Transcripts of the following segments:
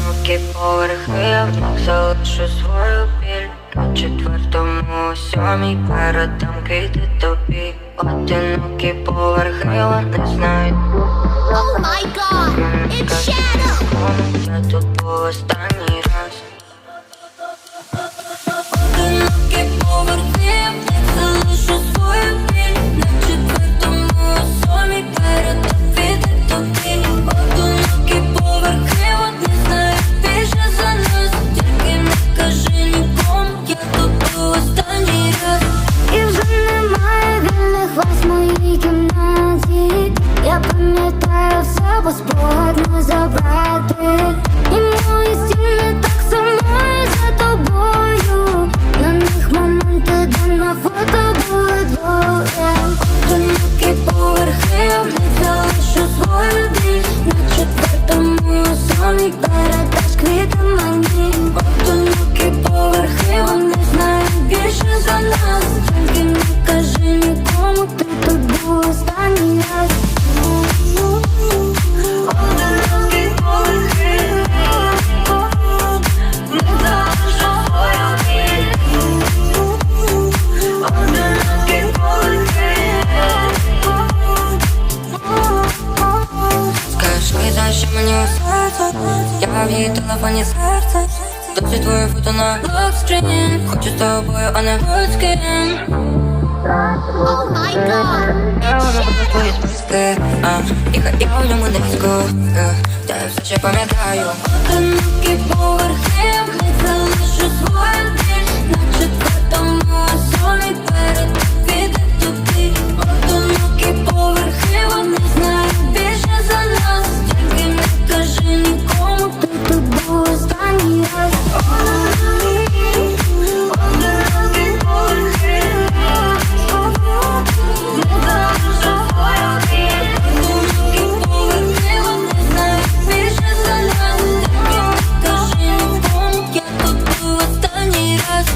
Одинокі поверхи, я вновь залишу свою біль. На четвертому, сьомій передам кити тобі. Одинокі поверхи, вони знають Oh my god, it's Пам'ятаю все, бо спогад забрати. За що мені у серце. Я в її телефоні серце. Досі твоє фото на локскрін. Хочу з тобою, а не будь-ким Oh my god, Я в ньому низько Та я все ще пам'ятаю. Одинокі поверхи,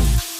Bye.